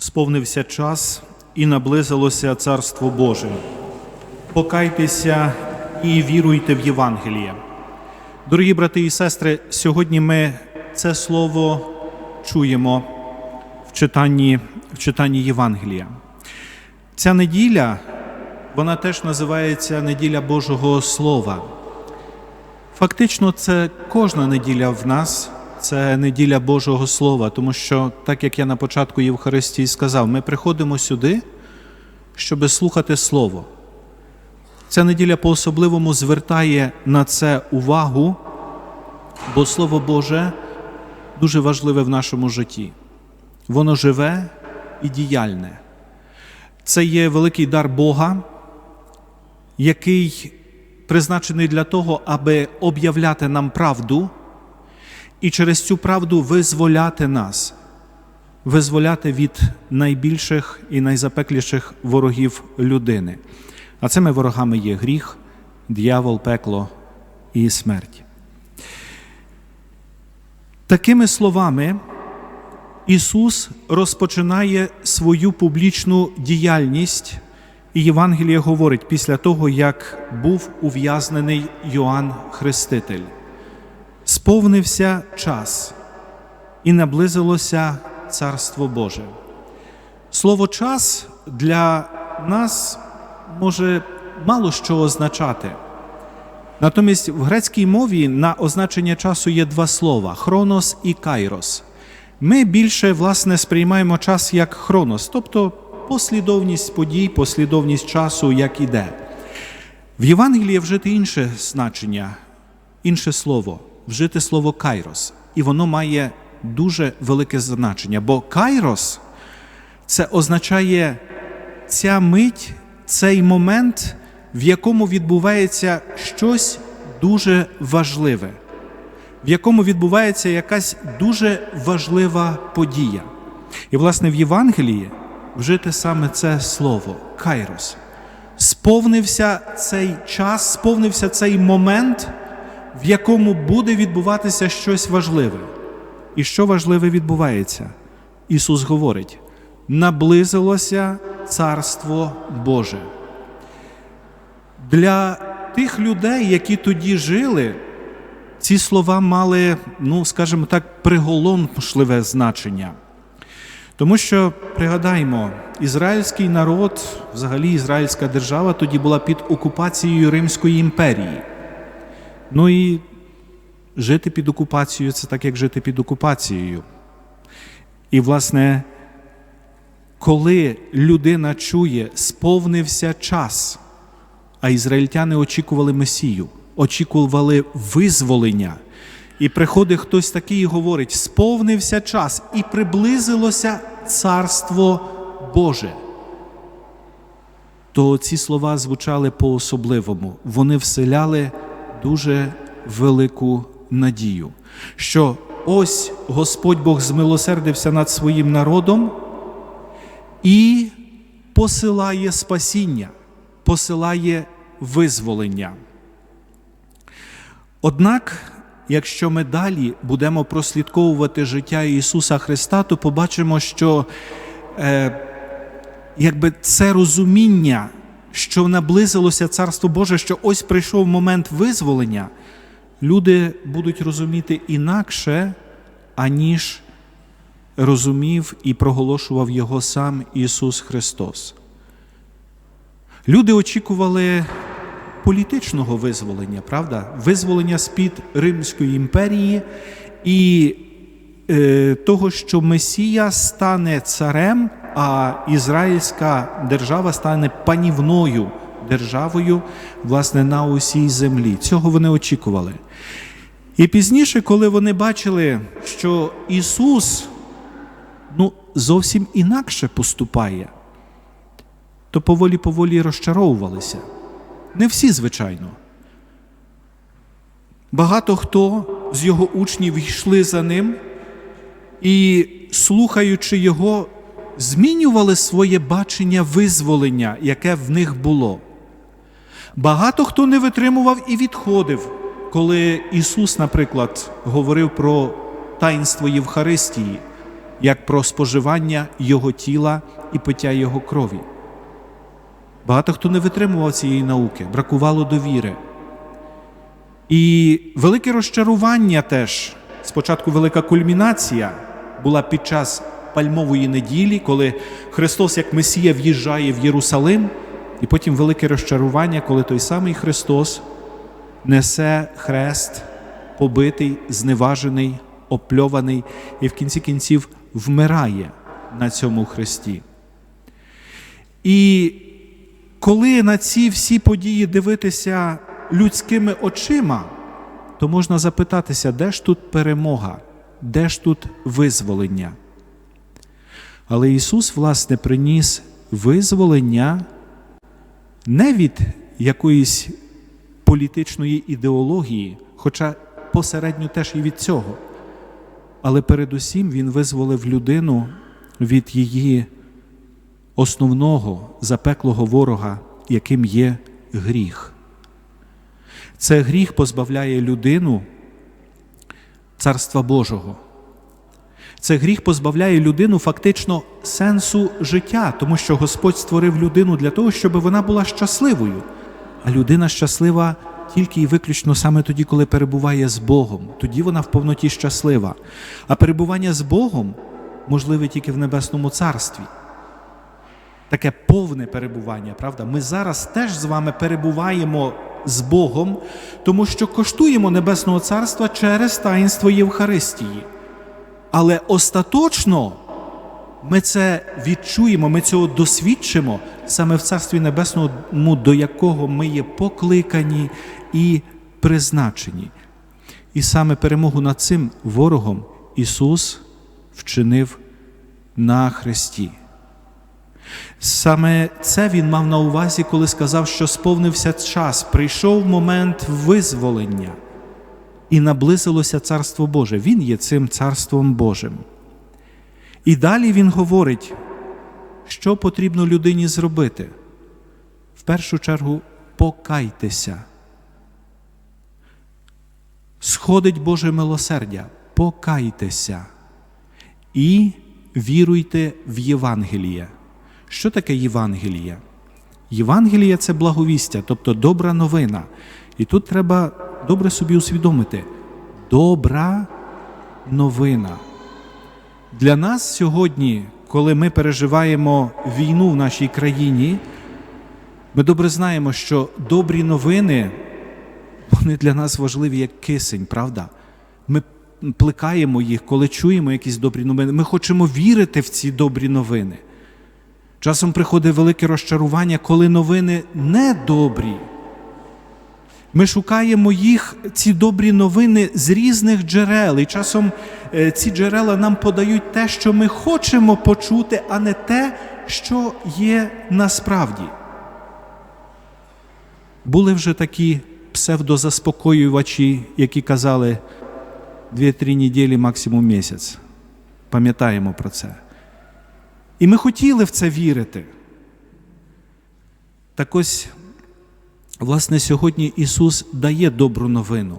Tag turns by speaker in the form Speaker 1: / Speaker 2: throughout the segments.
Speaker 1: сповнився час і наблизилося Царство Боже. Покайтеся і віруйте в Євангеліє. Дорогі брати і сестри, сьогодні ми це слово чуємо в читанні, в читанні Євангелія. Ця неділя, вона теж називається неділя Божого Слова. Фактично, це кожна неділя в нас, це неділя Божого Слова, тому що, так як я на початку Євхаристії сказав, ми приходимо сюди, щоб слухати Слово. Ця неділя по-особливому звертає на це увагу, бо Слово Боже дуже важливе в нашому житті. Воно живе і діяльне. Це є великий дар Бога, який призначений для того, аби об'являти нам правду і через цю правду визволяти нас, визволяти від найбільших і найзапекліших ворогів людини. А цими ворогами є гріх, дьявол, пекло і смерть. Такими словами Ісус розпочинає свою публічну діяльність, і Євангеліє говорить після того, як був ув'язнений Йоанн Хреститель. Сповнився час і наблизилося Царство Боже. Слово час для нас може мало що означати. Натомість в грецькій мові на означення часу є два слова хронос і кайрос. Ми більше власне сприймаємо час як хронос, тобто послідовність подій, послідовність часу, як іде. В Євангелії вжити інше значення, інше слово, вжити слово кайрос. І воно має дуже велике значення, бо кайрос це означає ця мить, цей момент, в якому відбувається щось дуже важливе, в якому відбувається якась дуже важлива подія. І, власне, в Євангелії вжити саме це слово кайрос. Сповнився цей час, сповнився цей момент, в якому буде відбуватися щось важливе. І що важливе відбувається? Ісус говорить: наблизилося Царство Боже. Для тих людей, які тоді жили, ці слова мали, ну, скажімо так, приголомшливе значення. Тому що, пригадаймо, ізраїльський народ, взагалі ізраїльська держава, тоді була під окупацією Римської імперії. Ну і жити під окупацією це так, як жити під окупацією. І, власне, коли людина чує, сповнився час, а ізраїльтяни очікували Месію, очікували визволення. І приходить хтось такий і говорить: сповнився час, і приблизилося Царство Боже. То ці слова звучали по-особливому. Вони вселяли дуже велику надію, що ось Господь Бог змилосердився над своїм народом і посилає спасіння, посилає визволення. Однак, якщо ми далі будемо прослідковувати життя Ісуса Христа, то побачимо, що е, якби це розуміння, що наблизилося Царство Боже, що ось прийшов момент визволення, люди будуть розуміти інакше, аніж розумів і проголошував його сам Ісус Христос. Люди очікували політичного визволення, правда? Визволення з-під Римської імперії і е, того, що Месія стане царем, а ізраїльська держава стане панівною державою, власне, на усій землі. Цього вони очікували. І пізніше, коли вони бачили, що Ісус ну, зовсім інакше поступає, то поволі-поволі розчаровувалися. Не всі, звичайно. Багато хто з його учнів йшли за ним і, слухаючи його, змінювали своє бачення визволення, яке в них було. Багато хто не витримував і відходив, коли Ісус, наприклад, говорив про таїнство Євхаристії, як про споживання Його тіла і пиття Його крові. Багато хто не витримував цієї науки, бракувало довіри. І велике розчарування теж, спочатку велика кульмінація була під час пальмової неділі, коли Христос як Месія в'їжджає в Єрусалим, і потім велике розчарування, коли той самий Христос несе хрест, побитий, зневажений, опльований, і в кінці кінців вмирає на цьому хресті. І коли на ці всі події дивитися людськими очима, то можна запитатися, де ж тут перемога, де ж тут визволення. Але Ісус, власне, приніс визволення не від якоїсь політичної ідеології, хоча посередньо теж і від цього. Але передусім Він визволив людину від її основного запеклого ворога, яким є гріх. Це гріх позбавляє людину Царства Божого. Це гріх позбавляє людину фактично сенсу життя, тому що Господь створив людину для того, щоб вона була щасливою. А людина щаслива тільки і виключно саме тоді, коли перебуває з Богом. Тоді вона в повноті щаслива. А перебування з Богом можливе тільки в Небесному Царстві. Таке повне перебування, правда? Ми зараз теж з вами перебуваємо з Богом, тому що коштуємо Небесного Царства через таїнство Євхаристії. Але остаточно ми це відчуємо, ми цього досвідчимо саме в Царстві Небесному, до якого ми є покликані і призначені. І саме перемогу над цим ворогом Ісус вчинив на Христі. Саме це Він мав на увазі, коли сказав, що сповнився час, прийшов момент визволення і наблизилося Царство Боже. Він є цим Царством Божим. І далі він говорить, що потрібно людині зробити. В першу чергу покайтеся. Сходить Боже милосердя, покайтеся і віруйте в Євангеліє. Що таке Євангеліє? Євангеліє це благовістя, тобто добра новина. І тут треба добре собі усвідомити. Добра новина. Для нас сьогодні, коли ми переживаємо війну в нашій країні, ми добре знаємо, що добрі новини, вони для нас важливі як кисень, правда? Ми плекаємо їх, коли чуємо якісь добрі новини. Ми хочемо вірити в ці добрі новини. Часом приходить велике розчарування, коли новини недобрі. Ми шукаємо їх, ці добрі новини з різних джерел. І часом е, ці джерела нам подають те, що ми хочемо почути, а не те, що є насправді. Були вже такі псевдозаспокоювачі, які казали 2-3 неділі, максимум місяць. Пам'ятаємо про це. І ми хотіли в це вірити. Так ось, власне, сьогодні Ісус дає добру новину,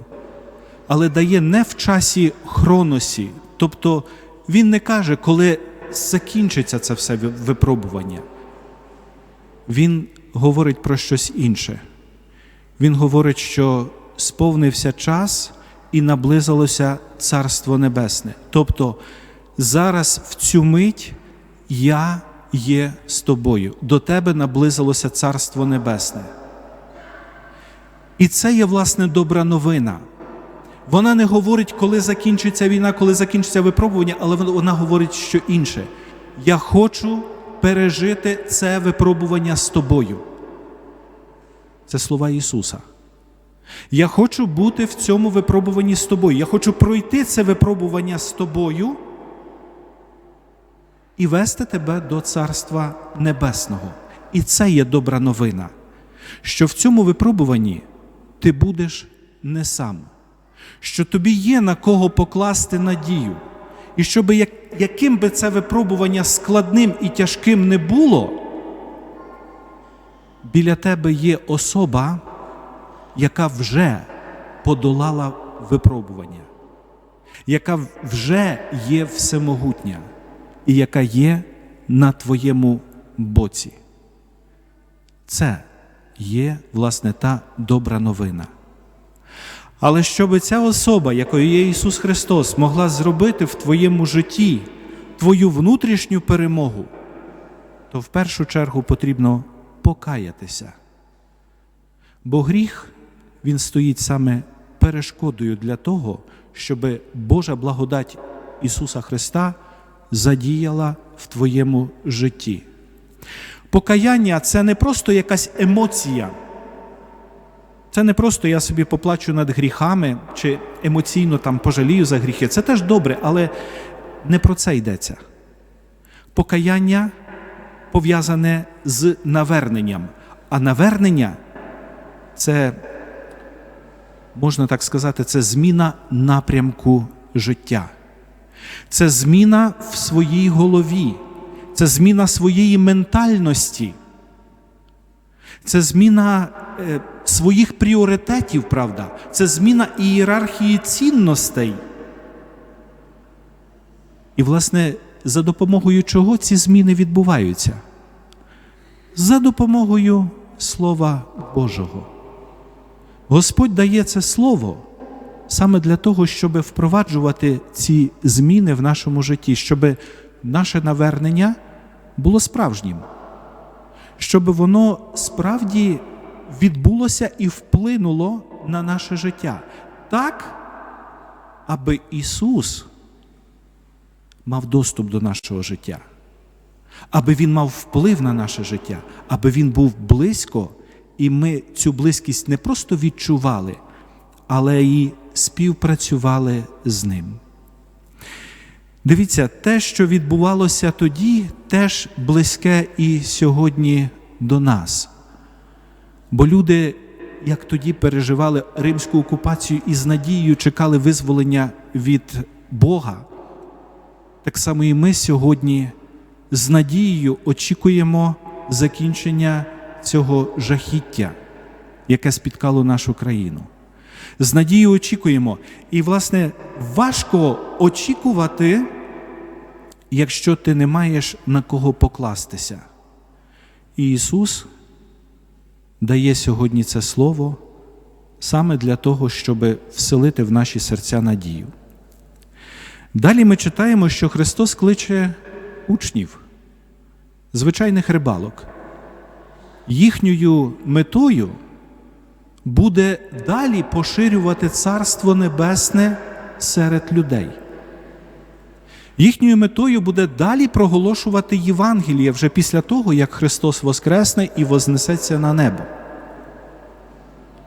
Speaker 1: але дає не в часі хроносі. Тобто Він не каже, коли закінчиться це все випробування. Він говорить про щось інше. Він говорить, що сповнився час і наблизилося Царство Небесне. Тобто зараз в цю мить я є з тобою, до тебе наблизилося Царство Небесне. І це є, власне, добра новина. Вона не говорить, коли закінчиться війна, коли закінчиться випробування, але вона говорить що інше. Я хочу пережити це випробування з тобою. Це слова Ісуса. Я хочу бути в цьому випробуванні з тобою. Я хочу пройти це випробування з тобою і вести тебе до Царства Небесного. І це є добра новина, що в цьому випробуванні ти будеш не сам, що тобі є на кого покласти надію, і щоб як, яким би це випробування складним і тяжким не було, біля тебе є особа, яка вже подолала випробування, яка вже є всемогутня і яка є на твоєму боці. Це є, власне, та добра новина. Але щоб ця особа, якою є Ісус Христос, могла зробити в твоєму житті твою внутрішню перемогу, то в першу чергу потрібно покаятися. Бо гріх, він стоїть саме перешкодою для того, щоб Божа благодать Ісуса Христа задіяла в твоєму житті. Покаяння це не просто якась емоція. Це не просто я собі поплачу над гріхами чи емоційно там пожалію за гріхи. Це теж добре, але не про це йдеться. Покаяння пов'язане з наверненням. А навернення це, можна так сказати, це зміна напрямку життя. Це зміна в своїй голові, це зміна своєї ментальності, це зміна е, своїх пріоритетів, правда, це зміна ієрархії цінностей. І, власне, за допомогою чого ці зміни відбуваються? За допомогою Слова Божого. Господь дає це Слово саме для того, щоб впроваджувати ці зміни в нашому житті, щоб наше навернення було справжнім, щоб воно справді відбулося і вплинуло на наше життя. Так, аби Ісус мав доступ до нашого життя, аби Він мав вплив на наше життя, аби Він був близько, і ми цю близькість не просто відчували, але і співпрацювали з ним. Дивіться, те, що відбувалося тоді, теж близьке і сьогодні до нас. Бо люди, як тоді переживали римську окупацію і з надією чекали визволення від Бога, так само і ми сьогодні з надією очікуємо закінчення цього жахіття, яке спіткало нашу країну. З надією очікуємо. І, власне, важко очікувати, якщо ти не маєш на кого покластися. І Ісус дає сьогодні це Слово саме для того, щоб вселити в наші серця надію. Далі ми читаємо, що Христос кличе учнів, звичайних рибалок. Їхньою метою буде далі поширювати Царство Небесне серед людей. Їхньою метою буде далі проголошувати Євангеліє вже після того, як Христос воскресне і вознесеться на небо.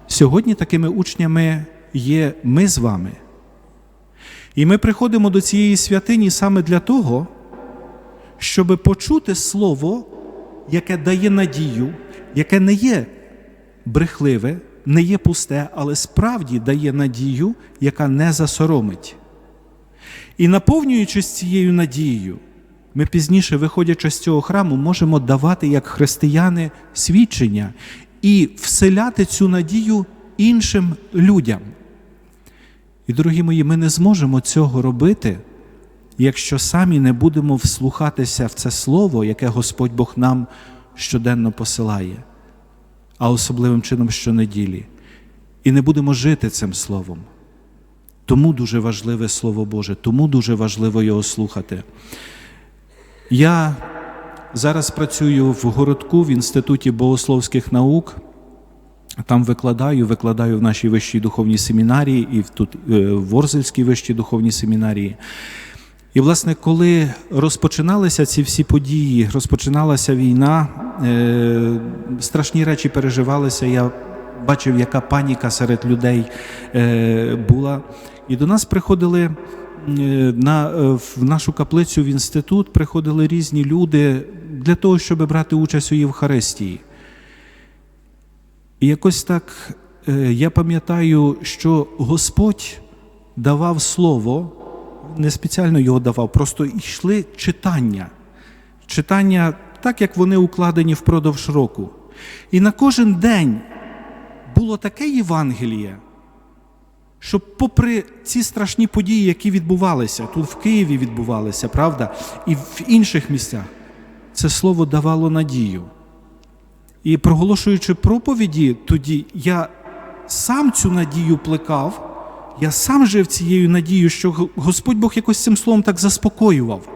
Speaker 1: Сьогодні такими учнями є ми з вами. І ми приходимо до цієї святині саме для того, щоб почути Слово, яке дає надію, яке не є брехливе, не є пусте, але справді дає надію, яка не засоромить. І наповнюючись цією надією, ми пізніше, виходячи з цього храму, можемо давати як християни свідчення і вселяти цю надію іншим людям. І, дорогі мої, ми не зможемо цього робити, якщо самі не будемо вслухатися в це слово, яке Господь Бог нам щоденно посилає, а особливим чином щонеділі, і не будемо жити цим словом. Тому дуже важливе Слово Боже, тому дуже важливо його слухати. Я зараз працюю в городку в Інституті богословських наук. Там викладаю, викладаю в нашій вищій духовній семінарії і тут е, в Ворзельській вищій духовній семінарії. І, власне, коли розпочиналися ці всі події, розпочиналася війна, е, страшні речі переживалися. Я бачив, яка паніка серед людей е, була. І до нас приходили на, в нашу каплицю в інститут, приходили різні люди для того, щоб брати участь у Євхаристії. І якось так я пам'ятаю, що Господь давав слово, не спеціально його давав, просто йшли читання. Читання так, як вони укладені впродовж року. І на кожен день було таке Євангеліє, щоб, попри ці страшні події, які відбувалися, тут в Києві відбувалися, правда, і в інших місцях, це слово давало надію. І проголошуючи проповіді, тоді я сам цю надію плекав, я сам жив цією надією, що Господь Бог якось цим словом так заспокоював,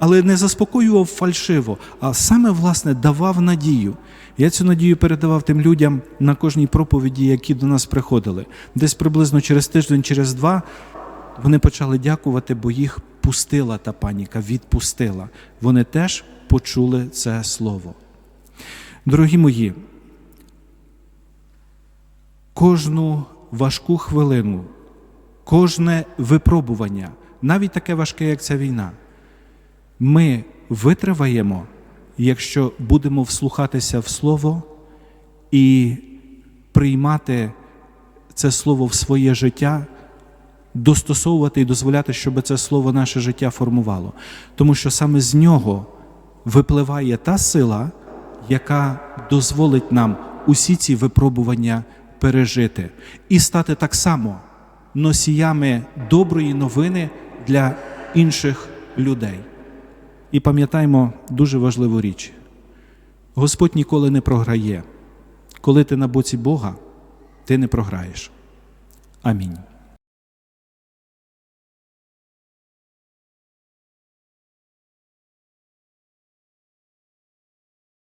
Speaker 1: але не заспокоював фальшиво, а саме, власне, давав надію. Я цю надію передавав тим людям на кожній проповіді, які до нас приходили. Десь приблизно через тиждень, через два вони почали дякувати, бо їх пустила та паніка, відпустила. Вони теж почули це слово. Дорогі мої, кожну важку хвилину, кожне випробування, навіть таке важке, як ця війна, ми витриваємо, якщо будемо вслухатися в Слово і приймати це Слово в своє життя, достосовувати і дозволяти, щоб це Слово наше життя формувало. Тому що саме з нього випливає та сила, яка дозволить нам усі ці випробування пережити і стати так само носіями доброї новини для інших людей. І пам'ятаємо дуже важливу річ: Господь ніколи не програє. Коли ти на боці Бога, ти не програєш. Амінь.